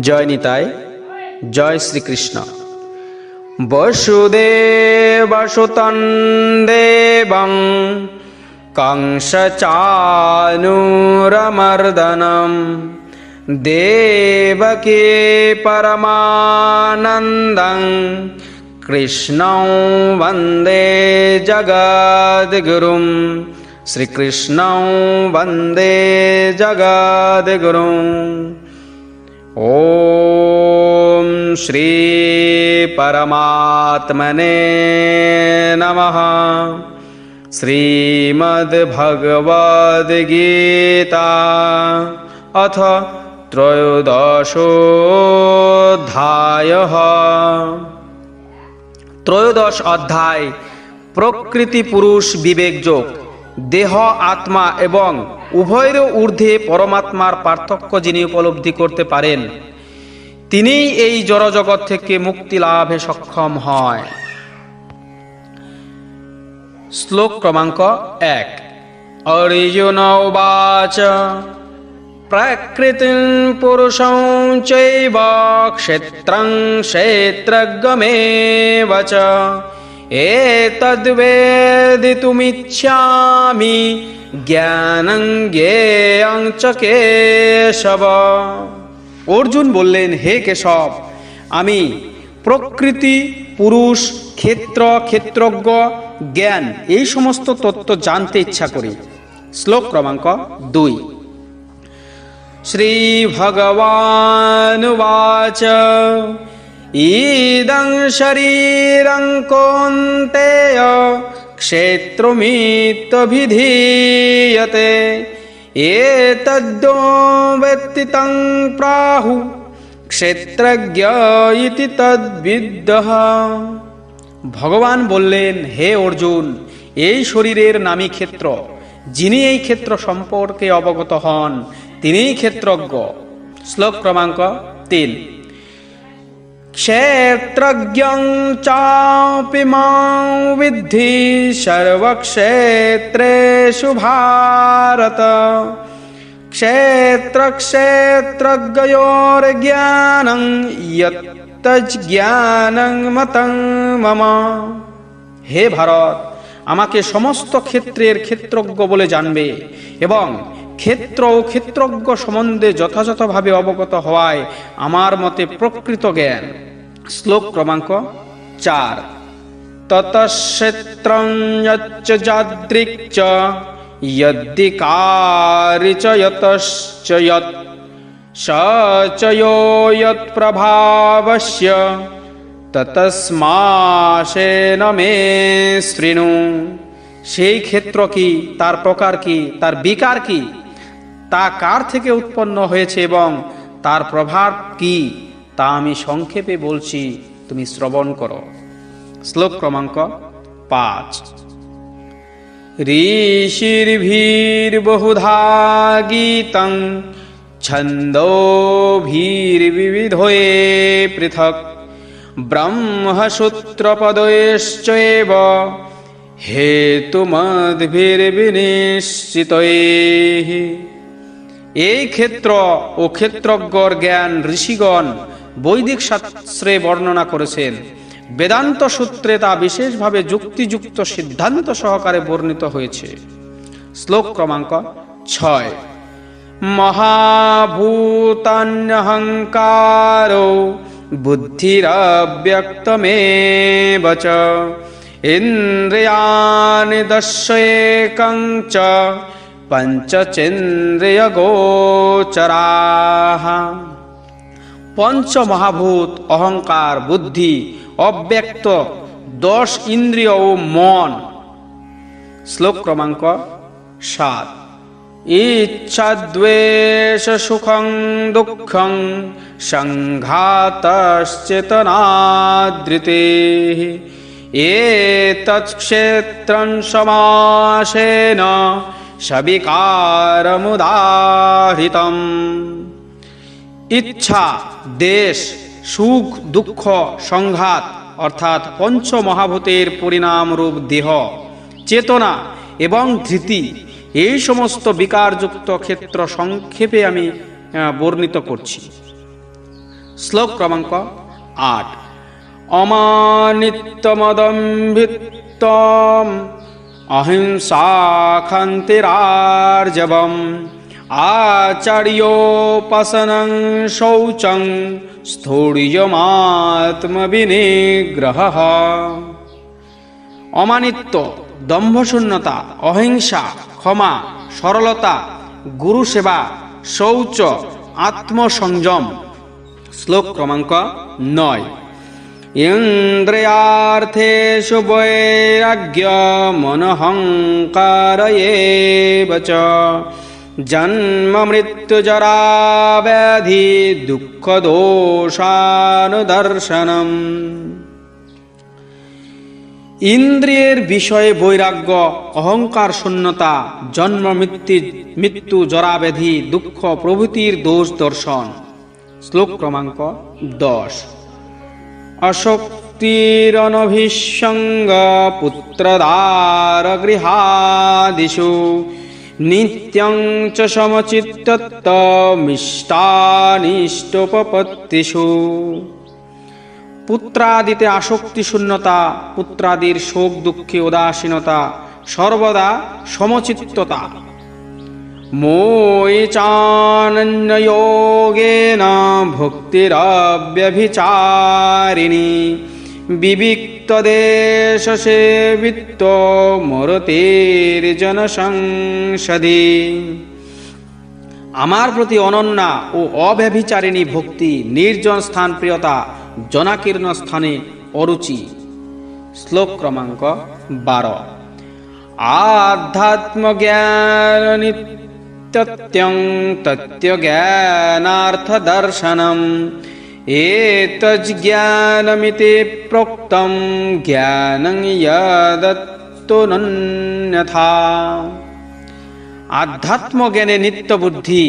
জয় নিতাই জয় শ্রীকৃষ্ণ। বসুদেবসুতন দেবং কংসচানুরমর্দনম। দেবকে পরমানন্দং। কৃষ্ণং বন্দে জগদ্গুরুম। শ্রীকৃষ্ণং বন্দে জগদ্গুরুম। ॐ श्रीपरमात्मने नमः श्रीमद्भगवद्गीता अथ ত্রয়োদশোধ্যায়ः ত্রয়োদশ অধ্যায় প্রকৃতি পুরুষ বিবেক যোগ দেহ আত্মা এবং উভয়ের ঊর্ধ্বে পরমাত্মার পার্থক্য যিনি উপলব্ধি করতে পারেন, তিনিই এই জড়জগৎ থেকে মুক্তি লাভে সক্ষম হয়। শ্লোক ক্রমাঙ্ক এক। অর্জুন উবাচ প্রকৃতিং পুরুষং চৈব ক্ষেত্রং ক্ষেত্রজ্ঞমেব চ জ্ঞানং জ্ঞেয়ং চ কেশব অর্জুন বললেন, হে কেশব, আমি প্রকৃতি, পুরুষ, ক্ষেত্র, ক্ষেত্রজ্ঞ, জ্ঞান, এই সমস্ত তত্ত্ব জানতে ইচ্ছা করি। শ্লোক ক্রমাঙ্ক দুই। শ্রী ভগবানুবাচ ইদং শরীরং কোন্তেয় क्षेत्रमित्यभिधीयते एतद्यो वेत्ति तं प्राहु ক্ষেত্রজ্ঞ ইতি তদ্বিদ্যঃ ভগবান বললেন হে অর্জুন এই শরীরের নামই ক্ষেত্র যিনি এই ক্ষেত্র সম্পর্কে অবগত হন তিনিই ক্ষেত্রজ্ঞ শ্লোক ক্রমাঙ্ক তিন ক্ষেত্রজ্ঞং চাপি মাং বিদ্ধি সর্বক্ষেত্রেষু ভারত ক্ষেত্রক্ষেত্রজ্ঞয়োর্জ্ঞানং জ্ঞানং মতং মম হে ভারত, আমাকে সমস্ত ক্ষেত্রের ক্ষেত্রজ্ঞ বলে জানবে এবং ক্ষেত্র ও ক্ষেত্রজ্ঞ সম্বন্ধে যথাযথভাবে অবগত হওয়ায় আমার মতে প্রকৃত জ্ঞান শ্লোক ক্রমাঙ্ক চার ততক্ষেত্রং যচ্চ যাদৃক চ यद्दिकारि च यतश्च यत् स च यो यत्प्रभावस्य ততস্মাসেন মে শৃণু সেই ক্ষেত্র কি তার প্রকার কি তার বিকার কি তা কার থেকে উৎপন্ন হয়েছে এবং তার প্রভাব কি, তা আমি সংক্ষেপে বলছি, তুমি শ্রবণ করো। শ্লোক ক্রমাঙ্ক পাঁচ। ঋষির্ভির্বহুধা গীতং ছন্দোভির্বিবিধয়ে পৃথক। ব্রহ্মসূত্রপদয়শ্চৈব হেতুমদ্ভির্বিনিশ্চিতৈः। এই ক্ষেত্র ও ক্ষেত্রজ্ঞর জ্ঞান ঋষিগণ বৈদিক শাস্ত্রে বর্ণনা করেছেন। বেদান্ত সূত্রে তা বিশেষভাবে যুক্তিযুক্ত সিদ্ধান্ত সহকারে বর্ণিত হয়েছে। শ্লোক ক্রমাঙ্ক ছয়। মহাভূতান্যহংকারো বুদ্ধিরব্যক্তমেব চ ইন্দ্রিয়াণি দশ্যেকং চ পঞ্চচেন্দ্রিয়গোচরাः পঞ্চ মহাভূত অহংকার বুদ্ধি অব্যক্ত দশ ইন্দ্রিয় ও মন শ্লোক ক্রমাঙ্ক সাত ইচ্ছাদ্বেষ সুখং দুঃখং সংঘাতশ্চেতনাদৃতে এতৎক্ষেত্রং সমাসেন সবিকারমুদাহৃতম। ইচ্ছা, দেশ, সুখ, দুঃখ, সংঘাত, অর্থাৎ পঞ্চ মহাভূতের পরিণাম রূপ দেহ, চেতনা এবং ধৃতি, এই সমস্ত বিকারযুক্ত ক্ষেত্র সংক্ষেপে আমি বর্ণিত করছি। শ্লোক ক্রমাঙ্ক আট। অমানিত্যমদম্ভিত্তম খান্তিরার্জবম আচার্যোপাসনং শৌচং স্থূর্যমাত্মবিনিগ্রহ অমানিত্য দম্ভশূন্যতা অহিংসা ক্ষমা সরলতা গুরু সেবা শৌচ আত্মসংযম শ্লোক ক্রমাঙ্ক নয় ইন্দ্রিয়ার্থেষু বৈরাগ্য মনহংকার জন্ম, মৃত্যু, জরা, ব্যাধি, দুঃখ, দোষানুদর্শনম। ইন্দ্রিয়ের বিষয়ে বৈরাগ্য, অহংকার, শূন্যতা, জন্ম, মৃত্যু জরাব্যাধি দুঃখ, প্রভৃতির দোষ দর্শন। শ্লোক ক্রমাঙ্ক দশ। অশক্তিরনভিসঙ্গ পুত্রদার গৃহাদিষু নিত্যং চ সমচিত্তমিষ্টানিষ্টপত্তিষু পুত্রাদিতে আসক্তি শূন্যতা পুত্রাদির শোক দুঃখে উদাসীনতা, সর্বদা সমচিত্ততা। মোয়ে চানন্যযোগেন ভক্তিরব্যভিচারিণী বিবিক্ত দেশ সেবিত্ব জনসংসদে আমার প্রতি অনন্যা ও অব্যভিচারিণী ভক্তি, নির্জন স্থান প্রিয়তা, জনাকীর্ণ স্থানে অরুচি। শ্লোক ক্রমাঙ্ক বারো। আধ্যাত্মজ্ঞান নিত্যত্যং তত্ত্বজ্ঞানার্থদর্শনম এতজ্জ্ঞানমিতি প্রোক্তম জ্ঞানং যদত্তনন্যথা আধ্যাত্ম জ্ঞানে নিত্য বুদ্ধি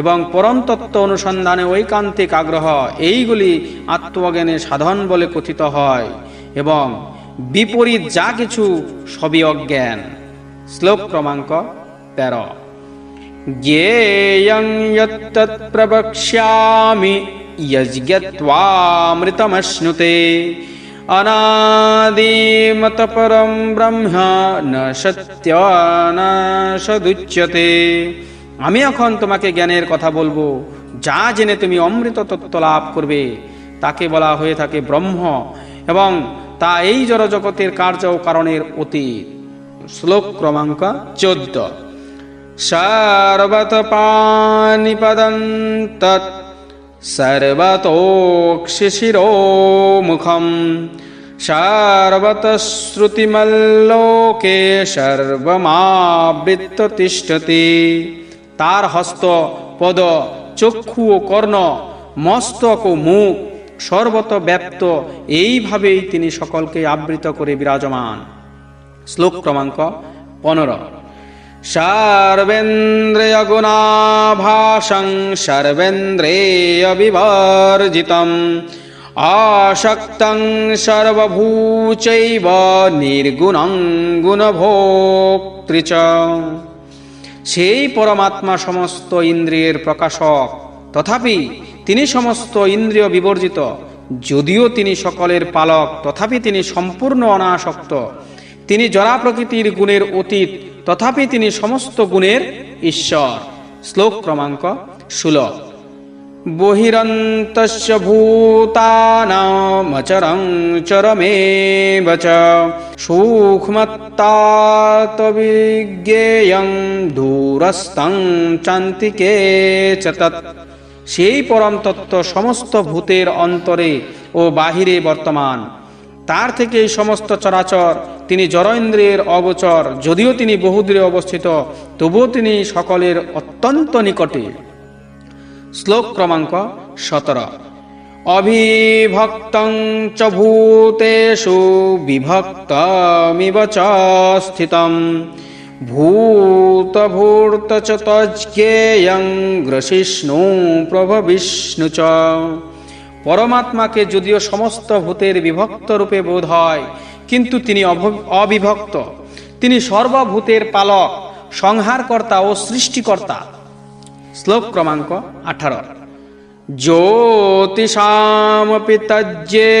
এবং পরমতত্ত্ব অনুসন্ধানে ঐকান্তিক আগ্রহ, এইগুলি আত্মজ্ঞানে সাধন বলে কথিত হয় এবং বিপরীত যা কিছু সবই অজ্ঞান। শ্লোক ক্রমাঙ্ক তেরো। জ্ঞেয়ং যত্তৎ প্রবক্ষ্যামি যজ্ঞত্বামৃতমশ্নুতে অনাদিমত পরম ব্রহ্ম ন সত্য ন সদুচ্যতে আমি এখন তোমাকে জ্ঞানের কথা বলব। যা জেনে তুমি অমৃত তত্ত্ব লাভ করবে, তাকে বলা হয়ে থাকে ব্রহ্ম এবং তা এই জড়জগতের কার্য ও কারণের অতীত। শ্লোক ক্রমাঙ্ক চোদ্দ। পানিপদং তৎ সর্বতোক্ষিশিরোমুখম সর্বতশ্রুতিমল্লোকে সর্বমাবৃত্ত তিষ্ঠতি তার হস্ত, পদ, চক্ষু ও কর্ণ, মস্তক ও মুখ সর্বত ব্যপ্ত। এইভাবেই তিনি সকলকে আবৃত করে বিরাজমান। শ্লোক ক্রমাঙ্ক পনেরো। সর্বেন্দ্রিয় বিবর্জিতম আসক্তং সর্বভূচৈব নির্গুণং গুণভোক্তৃ চ সেই পরমাত্মা সমস্ত ইন্দ্রিয়ের প্রকাশক, তথাপি তিনি সমস্ত ইন্দ্রিয় বিবর্জিত, যদিও তিনি সকলের পালক, তথাপি তিনি সম্পূর্ণ অনাসক্ত। তিনি জরা প্রকৃতির গুণের অতীত তথাপি তিনি সমস্ত গুণের ঈশ্বর। শ্লোক ক্রমাঙ্ক ষোলো। বহিরন্তস্য ভূতানামচরং চরমেব চ সূক্ষ্মত্তাতবিজ্ঞেয়ং দূরস্থং চান্তিকে চ সেই পরম তত্ত্ব সমস্ত ভূতের অন্তরে ও বাহিরে বর্তমান। তার থেকে এই সমস্ত চরাচর তিনি জড়েন্দ্রিয়ের অগোচর, যদিও তিনি বহুদূরে অবস্থিত, তবুও তিনি সকলের অত্যন্ত নিকটে। শ্লোক ক্রমাঙ্ক সতেরো। অবিভক্তং চ ভূতেষু বিভক্তমিব স্থিতম। ভূতভূর্ত চ তজ্ঞেয়ং গ্রসিষ্ণু প্রভ বিষ্ণু চ। পরমাত্মাকে যদিও সমস্ত ভূতের বিভক্ত রূপে বোধ হয়, কিন্তু তিনি অবিভক্ত। তিনি সর্বভূতের পালক, সংহারকর্তা ও সৃষ্টিকর্তা। শ্লোক ক্রমাঙ্ক আঠারো। জ্যোতিষামপি তজ্জে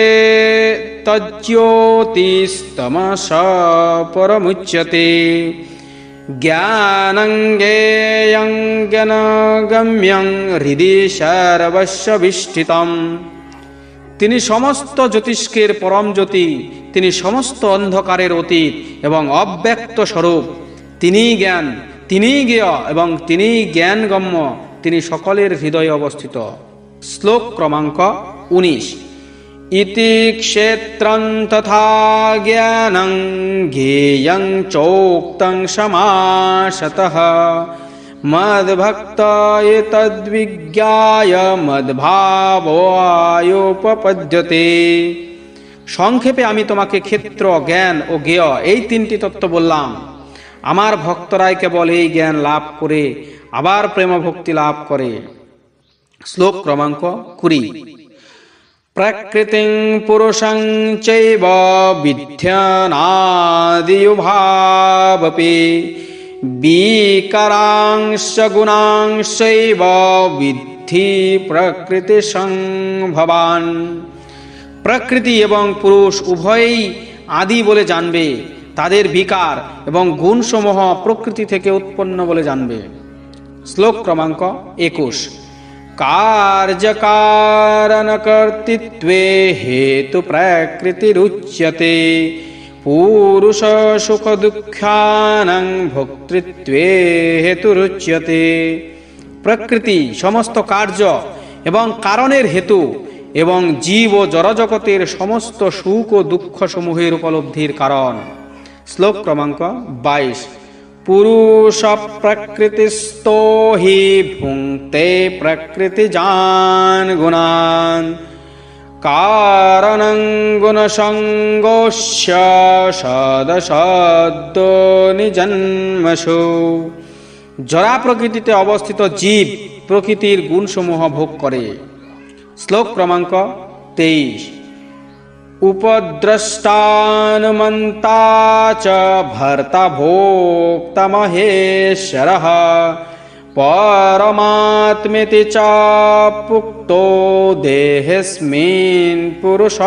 তজ্জ্যোতিস্তমস পরমুচ্যতে। ज्ञानङ्गेयं ज्ञानगम्यं হৃদি সর্বস্ববিষ্ঠিতম তিনি সমস্ত জ্যোতিষ্কের পরম জ্যোতি তিনি সমস্ত অন্ধকারের অতীত এবং অব্যক্ত স্বরূপ তিনিই জ্ঞান তিনিই জ্ঞেয় এবং তিনিই জ্ঞানগম্য তিনি সকলের হৃদয়ে অবস্থিত শ্লোক ক্রমাঙ্ক উনিশ ইতি ক্ষেত্রং তথা জ্ঞানং জ্ঞেয়ং চোক্তং সমাসতঃ মদ্ভক্ত এতদ্বিজ্ঞায় মদ্ভাবোপপদ্যতে সংক্ষেপে আমি তোমাকে ক্ষেত্র, জ্ঞান ও জ্ঞেয় এই তিনটি তত্ত্ব বললাম। আমার ভক্তরাই কেবল এই জ্ঞান লাভ করে, আবার প্রেম ভক্তি লাভ করে। শ্লোক ক্রমাঙ্ক কুড়ি। प्रकृतिं पुरुषं चैव विध्यनादियुभावपि बीकरांश गुणांशैव বিদ্ধি প্রকৃতি সংভবান প্রকৃতি এবং পুরুষ উভয়ই আদি বলে জানবে, তাদের বিকার এবং গুণসমূহ প্রকৃতি থেকে উৎপন্ন বলে জানবে। শ্লোক ক্রমাঙ্ক একুশ। कार्यकारणकर्तृत्वे हेतु प्रकृतिरुच्यते পুরুষ সুখ দুঃখানাং ভোক্তৃত্বে হেতুরুচ্যতে প্রকৃতি সমস্ত কার্য এবং কারণের হেতু এবং জীব ও জড়জগতের সমস্ত সুখ ও দুঃখ সমূহের উপলব্ধির কারণ শ্লোক ক্রমাঙ্ক বাইশ প্রকৃতিস্থো হি ভুঙ্ক্তে প্রকৃতিজান গুণান কারণং গুণসঙ্গোষ্য সদসদ্য নিজন্মসু জরা প্রকৃতিতে অবস্থিত জীব প্রকৃতির গুণসমূহ ভোগ করে। শ্লোক ক্রমাঙ্ক তেইশ। ভর্তা ভোক্তা মহেশ্বর পরমাত্মেতি চ পুক্তো দেহেস্মিন পুরুষ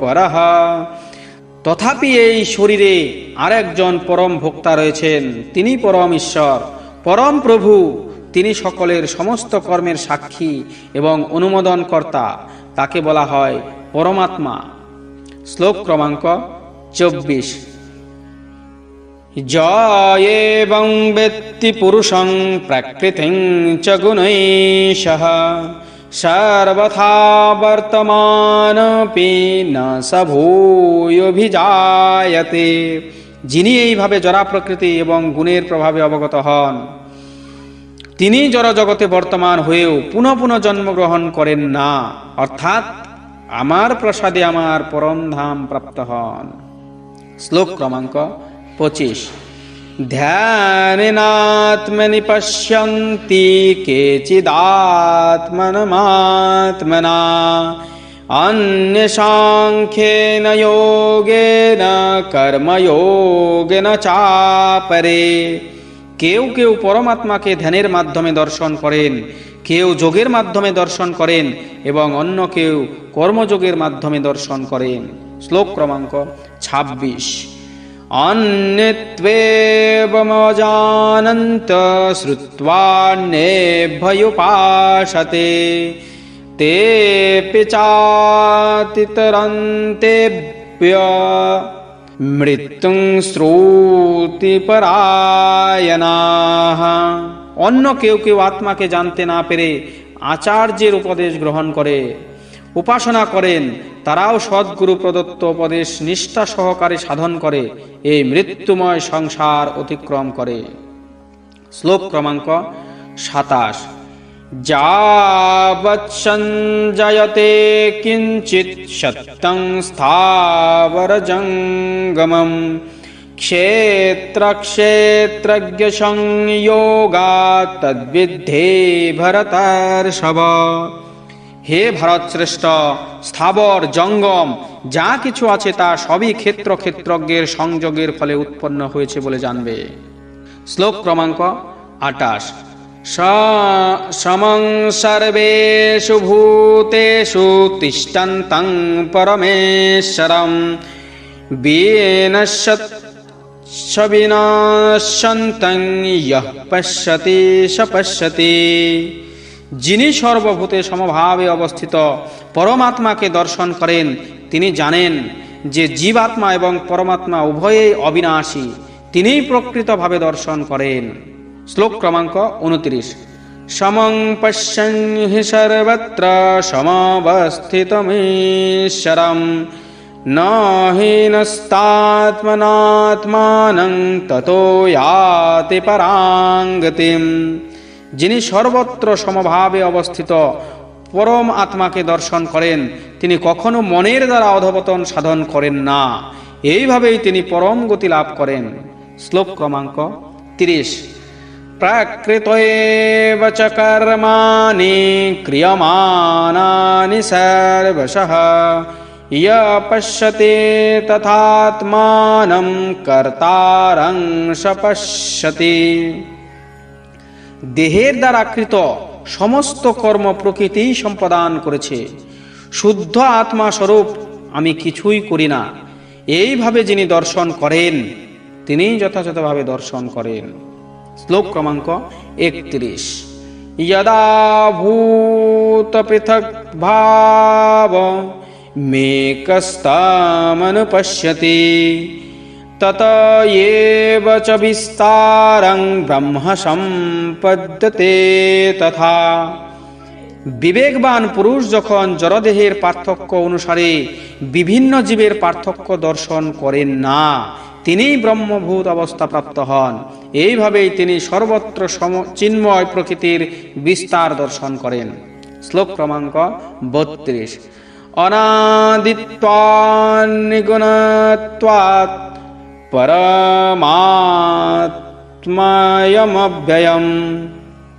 পরহ তথাপি এই শরীরে আরেকজন পরম ভোক্তা রয়েছেন, তিনি পরম ঈশ্বর, পরম প্রভু। তিনি সকলের সমস্ত কর্মের সাক্ষী এবং অনুমোদনকর্তা। তাকে বলা হয় পরমাত্মা। শ্লোক ক্রমাঙ্ক চব্বিশ। জয়েবং বেত্তি পুরুষং প্রকৃতিং চ গুণৈষঃ। সর্বথা বর্তমানপি ন স যিনি এইভাবে জরা প্রকৃতি এবং গুণের প্রভাবে অবগত হন, তিনি জড় জগতে বর্তমান হয়েও পুনঃ পুনঃ জন্মগ্রহণ করেন না, অর্থাৎ আমার প্রসাদে আমার পরম ধাম প্রাপ্ত হন। শ্লোক ক্রমাঙ্ক পঁচিশ। ধ্যানাত্মনি পশ্যন্তি কেচিদাত্মনমাত্মনা না যোগেন কর্মযোগেন চাপরে। কেউ কেউ পরমাত্মাকে ধ্যানের মাধ্যমে দর্শন করেন। কেউ যোগের মাধ্যমে দর্শন করেন এবং অন্য কেউ কর্মযোগের মাধ্যমে দর্শন করেন। শ্লোক ক্রমাঙ্ক ২৬ অন্যত্বেবমজানন্ত শ্রুত্বান্যেভ্যুপাসতে তে পিচাতিতরন্তেভ্য মৃত্যুং শ্রুতিপরায়ণাহ অন্য কেউ কেউ আত্মাকে জানতে না পেরে আচার্যের উপদেশ গ্রহণ করে, উপাসনা করেন, তারাও সদ্গুরু প্রদত্ত উপদেশ নিষ্ঠা সহকারে সাধন করে, এই মৃত্যুময় সংসার অতিক্রম করে। শ্লোক ক্রমাঙ্ক সাতাশ। যাবৎসঞ্জয়তে কিঞ্চিৎ সত্যং স্থাবরজঙ্গমম। ক্ষেত্রক্ষেত্রজ্ঞ সংযোগা তদ্বিদ্ধে ভরতর্ষভ হে ভারত শ্রেষ্ঠ স্থাবর জঙ্গম যা কিছু আছে তা সবই ক্ষেত্র ক্ষেত্রজ্ঞের সংযোগের ফলে উৎপন্ন হয়েছে বলে জানবে শ্লোক ক্রমাঙ্ক আটাশ स- समं सर्वेषु भूतेषु तिष्ठन्तं परमेश्वरं সবিনাশন্तं ইহ পশ্যতি সপশ্যতি। যিনি সর্বভূতে সমভাবে অবস্থিত, পরমাত্মাকে দর্শন করেন, তিনি জানেন যে জীবাত্মা এবং পরমাত্মা উভয়েই অবিনাশী, তিনিই প্রকৃতভাবে দর্শন করেন। শ্লোক ক্রমাঙ্ক উনত্রিশ। সমং পশ্যং হি সর্বত্র সমবস্থিতমীশ্বরম। ন হীনস্তাত্মনাত্মানং ততো ইয়াতি পরাঙ্গতিম। যিনি সর্বত্র সমভাবে অবস্থিত পরম আত্মাকে দর্শন করেন, তিনি কখনো মনের দ্বারা অধপতন সাধন করেন না। এইভাবেই তিনি পরম গতি লাভ করেন। শ্লোক ক্রমাঙ্ক তিরিশ। প্রাকৃতয়েব চ কর্মাণি সর্বশঃ। य पश्यते तथात्मानं कर्तारं स पश्यति দেহের দ্বারা কৃত সমস্ত কর্ম প্রকৃতি সম্পাদন করেছে শুদ্ধ আত্মা স্বরূপ আমি কিছুই করি না এইভাবে যিনি দর্শন করেন তিনি যথাযথভাবে দর্শন করেন শ্লোক ক্রমাঙ্ক একত্রিশ यदा भूतपृथक् भाव मेकस्तामनुपश्यति तत एव च विस्तारं ब्रह्म সম্পদ্যতে তথা বিবেকবান পুরুষ যখন জড়দেহের পার্থক্য অনুসারে বিভিন্ন জীবের পার্থক্য দর্শন করেন না তিনিই ব্রহ্মভূত অবস্থা প্রাপ্ত হন এইভাবেই তিনি সর্বত্র সম চিন্ময় প্রকৃতির বিস্তার দর্শন করেন শ্লোক ক্রমাঙ্ক বত্রিশ অনাদিত্বান্নিগুণত্বাৎ পরমাত্মায়মব্যয়ম।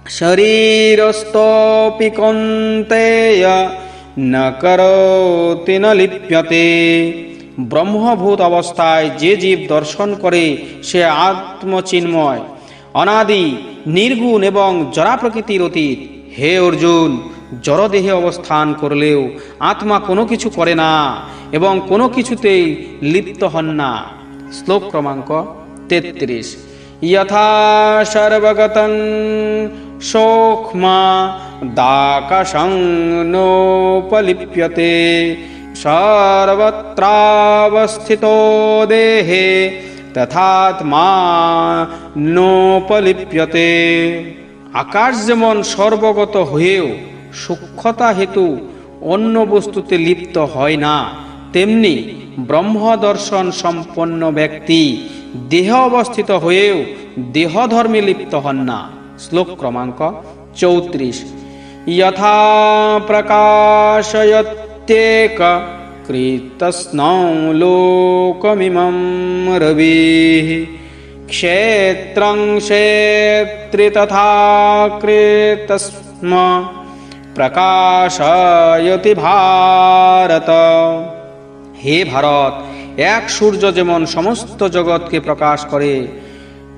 শরীরস্থপি কন্তেয় ন করোতি ন লিপ্যতে। ব্রহ্মভূত অবস্থায় যে জীব দর্শন করে, সে আত্মচিন্ময়। অনাদি, নির্গুণ এবং জরা প্রকৃতির অতীত। হে অর্জুন জড়দেহে অবস্থান করলেও আত্মা কোনো কিছু করে না এবং কোনো কিছুতেই লিপ্ত হন না। শ্লোক ক্রমাঙ্ক তেত্রিশ। ইয়থা সর্বগত সৌক্ষ্মা দাকশং নোপলিপ্যতে সর্বত্রাবস্থিত দেহে তথাত্মা নোপলিপ্যতে। আকাশ যেমন সর্বগত হয়েও সূক্ষ্মতা হেতু অন্য বস্তুতে লিপ্ত হয় না তেমনি ব্রহ্ম দর্শন সম্পন্ন ব্যক্তি দেহ অবস্থিত হয়েও দেহধর্মে লিপ্ত হন না শ্লোক ক্রমাঙ্ক চৌত্রিশ যথা প্রকাশয়ত্যেক কৃতস্নৌ লোকমিমং রবিः क्षेत्रं क्षेत्रि तथा कृतस्म প্রকাশয়তি ভারত হে ভারত এক সূর্য যেমন সমস্ত জগৎকে প্রকাশ করে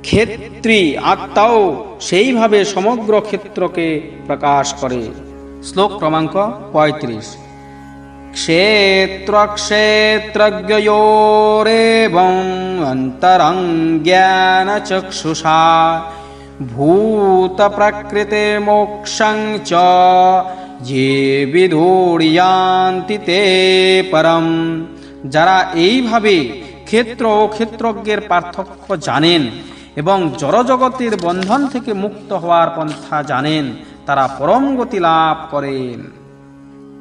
ক্ষেত্রী আত্মাও সেইভাবে সমগ্র ক্ষেত্রকে প্রকাশ করে শ্লোক ক্রমাঙ্ক পঁয়ত্রিশ क्षेत्रक्षेत्रज्ञयोरेवम् अन्तरं ज्ञानचक्षुषा भूतप्रकृते मोक्षं च ये বিধূড়িয়ান্তি তে পরম যারা এইভাবে ক্ষেত্র ও ক্ষেত্রজ্ঞের পার্থক্য জানেন এবং জড়জগতের বন্ধন থেকে মুক্ত হওয়ার পন্থা জানেন তারা পরম গতি লাভ করেন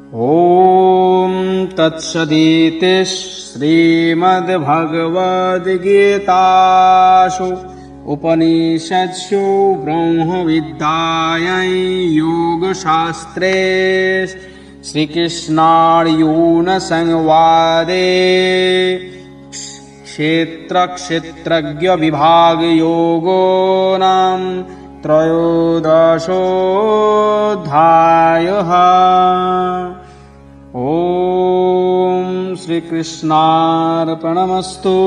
ॐ तत्सदिति श्रीमद्भगवद्गीतासु उपनिषत्सु ब्रह्मविद्यायै योगशास्त्रे श्रीकृष्णार्युनसंवादे क्षेत्रक्षेत्रज्ञविभागयोगो नाम त्रयोदशोऽध्यायः। ॐ श्रीकृष्णार्पणमस्तु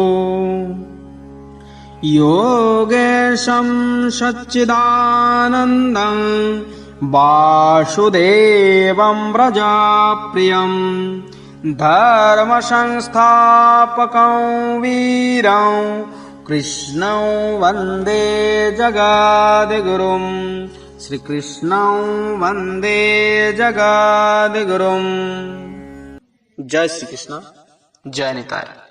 योगेशं सच्चिदानन्दं वासुदेवं व्रजाप्रियं धर्मसंस्थापकं वीरं कृष्णं वन्दे जगादिगुरुं श्रीकृष्णं वन्दे जगादिगुरुं। जय श्रीकृष्ण। जय निताय